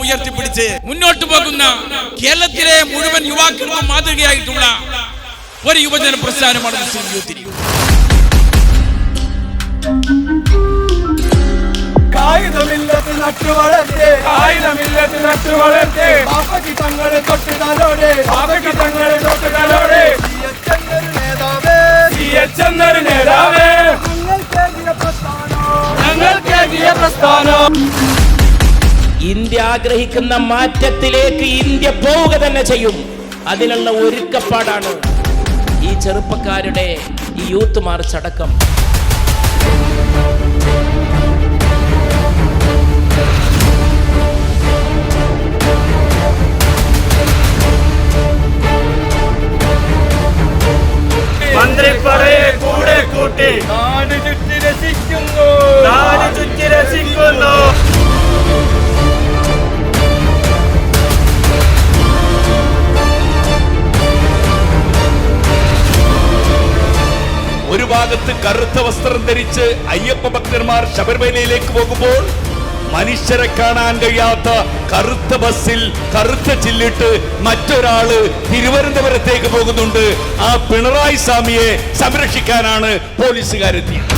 ഉയർത്തിപ്പിടിച്ച് മുന്നോട്ട് പോകുന്ന കേരളത്തിലെ മുഴുവൻ യുവാക്കൾക്കും മാതൃകയായിട്ടുള്ള ഒരു യുവജന പ്രസ്ഥാനമാണ് മുസ്ലിം യൂത്ത് കായികമില്ലത്ത് നട്ടു വളർത്തേ. നട്ടു വളർത്തി. ബാപ്പയ്ക്ക് തങ്ങളെ തങ്ങളെ നേതാവേ. നേതാവേ. പ്രസ്ഥാനം ഇന്ത്യ ആഗ്രഹിക്കുന്ന മാറ്റത്തിലേക്ക് ഇന്ത്യ പോവുക തന്നെ ചെയ്യും. അതിനുള്ള ഒരുക്കപ്പാടാണ് ഈ ചെറുപ്പക്കാരുടെ ഈ യൂത്ത് മാർച്ച് അടക്കം. മന്ത്രിപ്പടയെ കൂടെ കൂട്ടി. ഒരു ഭാഗത്ത് കറുത്ത വസ്ത്രം ധരിച്ച് അയ്യപ്പ ഭക്തന്മാർ ശബരിമലയിലേക്ക് പോകുമ്പോൾ മനുഷ്യരെ കാണാൻ കഴിയാത്ത കറുത്ത ബസ്സിൽ കറുത്ത ചില്ലിട്ട് മറ്റൊരാൾ തിരുവനന്തപുരത്തേക്ക് പോകുന്നുണ്ട്. ആ പിണറായി സ്വാമിയെ സംരക്ഷിക്കാനാണ് പോലീസുകാരെത്തിയത്.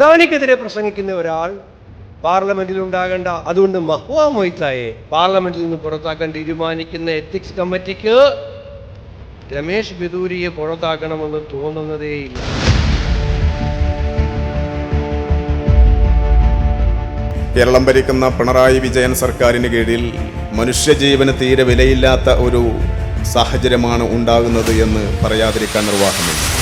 ധവനിക്കെതിരെ പ്രസംഗിക്കുന്ന ഒരാൾ പാർലമെന്റിൽ ഉണ്ടാകേണ്ട അതുകൊണ്ട് മഹ്വാ മൊയ്ത്തായെ പാർലമെന്റിൽ നിന്ന് പുറത്താക്കാൻ തീരുമാനിക്കുന്ന എത്തിക്സ് കമ്മിറ്റിക്ക് രമേശ് ബിദൂരിയെ പുറത്താക്കണമെന്ന് തോന്നുന്നതേയില്ല. കേരളം ഭരിക്കുന്ന പിണറായി വിജയൻ സർക്കാരിന് കീഴിൽ മനുഷ്യജീവന് തീരെ വിലയില്ലാത്ത ഒരു സാഹചര്യമാണ് ഉണ്ടാകുന്നത് എന്ന് പറയാതിരിക്കാൻ നിർവാഹമില്ല.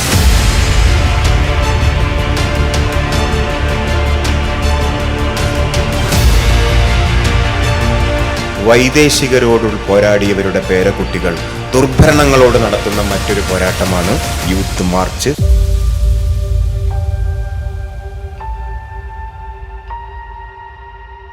വൈദേശികരോട് പോരാടിയവരുടെ പേരക്കുട്ടികൾ ദുർഭരണങ്ങളോട് നടത്തുന്ന മറ്റൊരു പോരാട്ടമാണ് യൂത്ത് മാർച്ച്.